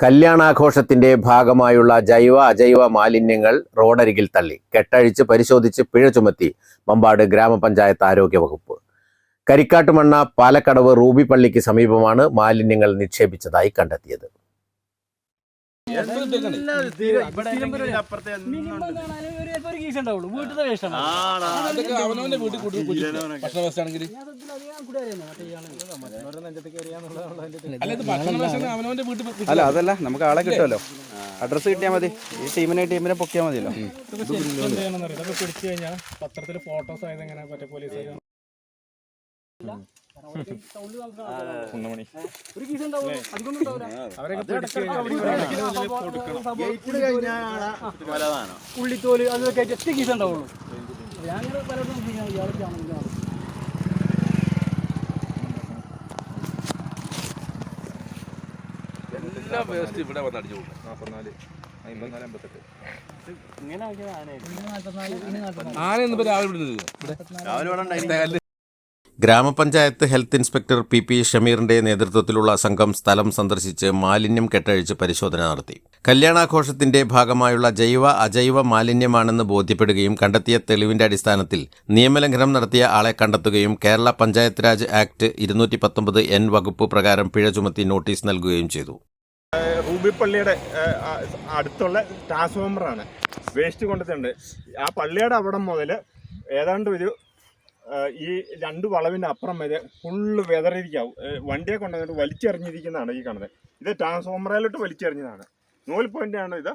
കല്യാണാഘോഷത്തിന്റെ ഭാഗമായുള്ള ജൈവ അജൈവ മാലിന്യങ്ങൾ റോഡരികിൽ തള്ളി. കെട്ടഴിച്ച് പരിശോധിച്ച് പിഴ ചുമത്തി മമ്പാട് ഗ്രാമപഞ്ചായത്ത് ആരോഗ്യ വകുപ്പ് കരിക്കാട്ടുമണ്ണ പാലക്കടവ് റൂബി പള്ളിക്ക് സമീപമാണ് മാലിന്യങ്ങൾ നിക്ഷേപിച്ചതായി കണ്ടെത്തിയത്. അവനവന്റെ വീട്ടിൽ ഭക്ഷണ അല്ല അവനവന്റെ വീട്ടിൽ അതല്ല നമുക്ക് ആളെ കിട്ടുമല്ലോ. അഡ്രസ്സ് കിട്ടിയാൽ മതി. ഈ ടീമിനെ ടീമിനെ പൊക്കിയാൽ മതിയല്ലോ. പത്രത്തിൽ പിടിച്ചു കഴിഞ്ഞാൽ പത്രത്തിൽ ഫോട്ടോസ് ആയത് എങ്ങനെ? പോലീസ് ഉള്ളിത്തോൽ. അതൊക്കെ ജസ്റ്റ് കീസ് ഉണ്ടാവുള്ളൂ ഇയാളൊക്കെ എല്ലാ വേസ്റ്റ് ഇവിടെ വന്ന് അടിച്ചു പോകും നാൽപ്പത്തിനാല് അമ്പത്തിനാല് അമ്പത്തെട്ട്. ആന എന്നിപ്പോ രാവിലെ വിടുന്നത്? ഗ്രാമപഞ്ചായത്ത് ഹെൽത്ത് ഇൻസ്പെക്ടർ പി പി ഷമീറിന്റെ നേതൃത്വത്തിലുള്ള സംഘം സ്ഥലം സന്ദർശിച്ച് മാലിന്യം കെട്ടഴിച്ച് പരിശോധന നടത്തി. കല്യാണാഘോഷത്തിന്റെ ഭാഗമായുള്ള ജൈവ അജൈവ മാലിന്യമാണെന്ന് ബോധ്യപ്പെടുകയും കണ്ടെത്തിയ തെളിവിന്റെ അടിസ്ഥാനത്തിൽ നിയമലംഘനം നടത്തിയ ആളെ കണ്ടെത്തുകയും കേരള പഞ്ചായത്ത് രാജ് ആക്ട് ഇരുന്നൂറ്റി പത്തൊമ്പത് എൻ വകുപ്പ് പ്രകാരം പിഴ ചുമത്തി നോട്ടീസ് നൽകുകയും ചെയ്തു. റൂബി പള്ളിയുടെ ഏഹ്, ആ, അടുത്തുള്ള ട്രാൻസ്ഫോമറാണ്. വേസ്റ്റ് കൊണ്ടുവന്നിട്ടുണ്ട് ആ പള്ളിയുടെ അവിടം മുതൽ ഏതാണ്ട് ഒരു ഈ രണ്ട് വളവിന്റെ അപ്പുറം വരെ ഫുള്ള് വെതറിയിരിക്കാവും. ഏഹ്, വണ്ടിയെ കൊണ്ടുവന്നിട്ട് വലിച്ചെറിഞ്ഞിരിക്കുന്നതാണ് ഈ കാണുന്നത്. ഇത് ട്രാൻസ്ഫോമറിലോട്ട് വലിച്ചെറിഞ്ഞതാണ്. നൂൽ പോയിന്റാണ് ഇത്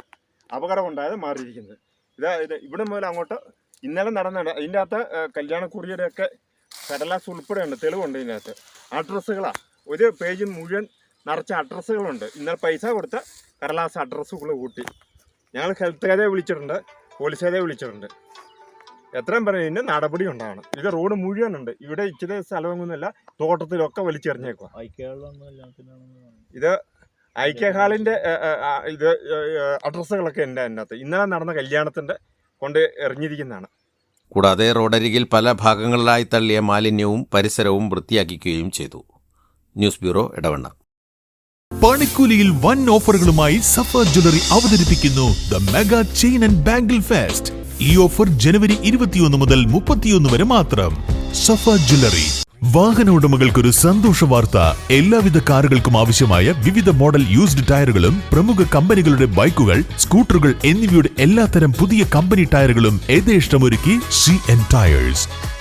അപകടമുണ്ടായത് മാറിയിരിക്കുന്നത്. ഇത് ഇത് ഇവിടെ മുതൽ അങ്ങോട്ട് ഇന്നലെ നടന്നാണ് അതിന്റെ അകത്ത് കല്യാണക്കുറിയുടെയൊക്കെ കടലാസ് ഉൾപ്പെടെയുണ്ട് തെളിവുണ്ട് ഇതിനകത്ത്. അഡ്രസ്സുകളാണ് ഒരു പേജ് മുഴുവൻ നിറച്ച അഡ്രസ്സുകളുണ്ട് ഇന്നലെ പൈസ കൊടുത്ത കടലാസ് അഡ്രസ്സുകൾ കൂട്ടി. ഞങ്ങൾ ഹെൽത്തുകാരെ വിളിച്ചിട്ടുണ്ട് പോലീസുകാരെ വിളിച്ചിട്ടുണ്ട്. എത്രയും പറയും ഇതിന് നടപടി ഉണ്ടാവണം. ഇത് റോഡ് മുഴുവനുണ്ട്. ഇവിടെ ഇച്ചിരി സ്ഥലമൊന്നുമില്ല. തോട്ടത്തിലൊക്കെ വലിച്ചെറിഞ്ഞേക്കുക ഇത് ഐക്യ ഹാളിന്റെ ഇത് അഡ്രസ്സുകളൊക്കെ ഉണ്ട് അതിനകത്ത്. ഇന്നലെ നടന്ന കല്യാണത്തിന്റെ കൊണ്ട് എറിഞ്ഞിരിക്കുന്നതാണ്. കൂടാതെ റോഡരികിൽ പല ഭാഗങ്ങളിലായി തള്ളിയ മാലിന്യവും പരിസരവും വൃത്തിയാക്കിക്കുകയും ചെയ്തു. ന്യൂസ് ബ്യൂറോ ഇടവണ്ണ പണിക്കൂലിയിൽ വൻ ഓഫറുകളുമായി സഫർ ജ്വല്ലറി അവതരിപ്പിക്കുന്നു the mega chain and bangle fest. ഈ ഓഫർ ജനുവരി ഇരുപത്തിയൊന്ന് മുതൽ മുപ്പത്തിയൊന്ന് വരെ മാത്രം. സഫ ജ്വല്ലറി. വാഹന ഉടമകൾക്കൊരു സന്തോഷ വാർത്ത. എല്ലാവിധ കാറുകൾക്കും ആവശ്യമായ വിവിധ മോഡൽ യൂസ്ഡ് ടയറുകളും പ്രമുഖ കമ്പനികളുടെ ബൈക്കുകൾ സ്കൂട്ടറുകൾ എന്നിവയുടെ എല്ലാത്തരം പുതിയ കമ്പനി ടയറുകളും യഥേഷ്ടമൊരുക്കി സി എൻ ടയേഴ്സ്.